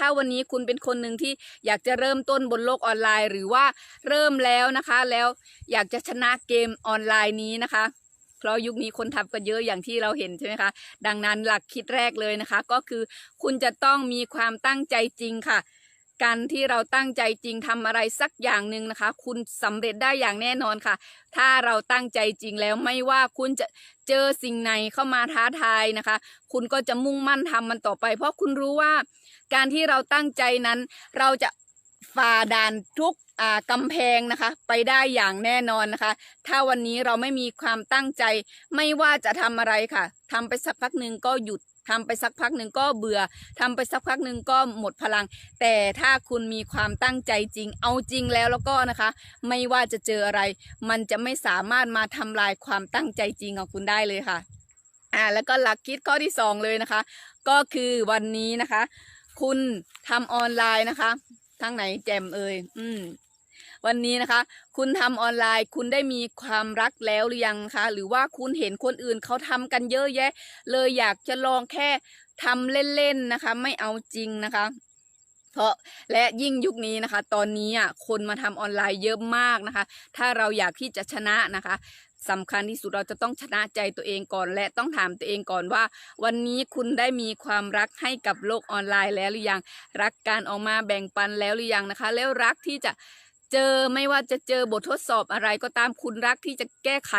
ถ้าวันนี้คุณเป็นคนหนึ่งที่อยากจะเริ่มต้นบนโลกออนไลน์ หรือว่าเริ่มแล้วนะคะ แล้วอยากจะชนะเกมออนไลน์นี้นะคะเพราะยุคนี้คนทำกันเยอะอย่างที่เราเห็นใช่ไหมคะดังนั้นหลักคิดแรกเลยนะคะ ก็คือคุณจะต้องมีความตั้งใจจริงค่ะ การที่เราตั้งใจจริงทำอะไรสักอย่างหนึ่งนะคะ คุณสำเร็จได้อย่างแน่นอนค่ะ ถ้าเราตั้งใจจริงแล้วไม่ว่าคุณจะเจอสิ่งไหนเข้ามาท้าทายนะคะ คุณก็จะมุ่งมั่นทำมันต่อไป เพราะคุณรู้ว่า การที่เราตั้งใจนั้น เราจะ ฝ่าด่านทุกอ่ากำแพงนะคะ ไปได้อย่างแน่นอนนะคะ ถ้าวันนี้เราไม่มีความตั้งใจ ไม่ว่าจะทำอะไรค่ะทำไปสักพักหนึ่งก็หยุดทำไปสักพักหนึ่งก็เบื่อทำไปสักพักหนึ่งก็หมดพลัง แต่ถ้าคุณมีความตั้งใจจริง เอาจริงแล้วแล้วก็นะคะ ไม่ว่าจะเจออะไร มันจะไม่สามารถมาทำลายความตั้งใจจริงของคุณได้เลยค่ะอ่าแล้วก็หลักคิดข้อที่สองเลยนะคะ ก็คือวันนี้นะคะ คุณทำออนไลน์นะคะ ทางไหนแจมเอ่ยอืม วันนี้นะคะ คุณทำออนไลน์ คุณได้มีความรักแล้วหรือยังคะ หรือว่าคุณเห็นคนอื่นเขาทำกันเยอะแยะ เลยอยากจะลองแค่ทำเล่นๆนะคะ ไม่เอาจริงนะคะเพราะและยิ่งยุคนี้นะคะ ตอนนี้อะคนมาทำออนไลน์เยอะมากนะคะ ถ้าเราอยากที่จะชนะนะคะ สำคัญที่สุดเราจะต้องชนะใจตัวเองก่อน และต้องถามตัวเองก่อนว่า วันนี้คุณได้มีความรักให้กับโลกออนไลน์แล้วหรือยังรักการออกมาแบ่งปันแล้วหรือยังนะคะ แล้วรักที่จะเจอไม่ว่าจะเจอบททดสอบอะไรก็ตามคุณรักที่จะแก้ไข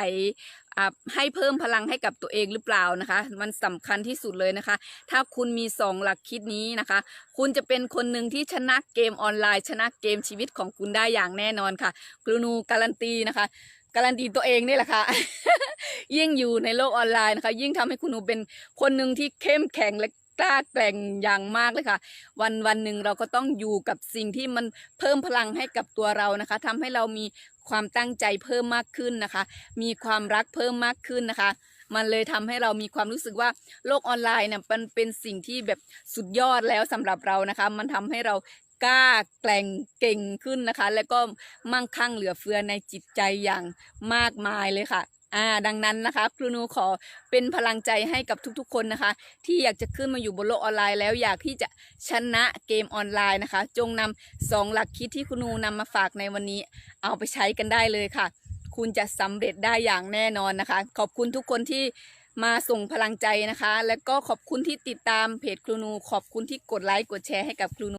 ให้เพิ่มพลังให้กับตัวเองหรือเปล่านะคะ มันสำคัญที่สุดเลยนะคะ ถ้าคุณมีสองหลักคิดนี้นะคะ คุณจะเป็นคนหนึ่งที่ชนะเกมออนไลน์ ชนะเกมชีวิตของคุณได้อย่างแน่นอนค่ะกรูนูการันตีนะคะ การันตีตัวเองนี่แหละค่ะ ยิ่งอยู่ในโลกออนไลน์นะคะ ยิ่งทำให้คุณหนูเป็นคนหนึ่งที่เข้มแข็งและกล้าแกร่งอย่างมากเลยค่ะ วันวันหนึ่งเราก็ต้องอยู่กับสิ่งที่มันเพิ่มพลังให้กับตัวเรานะคะทำให้เรามีความตั้งใจเพิ่มมากขึ้นนะคะ มีความรักเพิ่มมากขึ้นนะคะ มันเลยทำให้เรามีความรู้สึกว่าโลกออนไลน์เนี่ยมันเป็นสิ่งที่แบบสุดยอดแล้วสำหรับเรานะคะ มันทำให้เรากล้าแกร่งเก่งขึ้นนะคะ แล้วก็มั่งคั่งเหลือเฟือในจิตใจอย่างมากมายเลยค่ะอ่าดังนั้นนะคะ ครูนูขอเป็นพลังใจให้กับทุกๆ คนนะคะ ที่อยากจะขึ้นมาอยู่บนโลกออนไลน์แล้วอยากที่จะชนะเกมออนไลน์นะคะ จงนำสองหลักคิดที่ครูนูนำมาฝากในวันนี้ เอาไปใช้กันได้เลยค่ะ คุณจะสำเร็จได้อย่างแน่นอนนะคะ ขอบคุณทุกคนที่มาส่งพลังใจนะคะ และก็ขอบคุณที่ติดตามเพจครูนู ขอบคุณที่กดไลค์กดแชร์ให้กับครูนู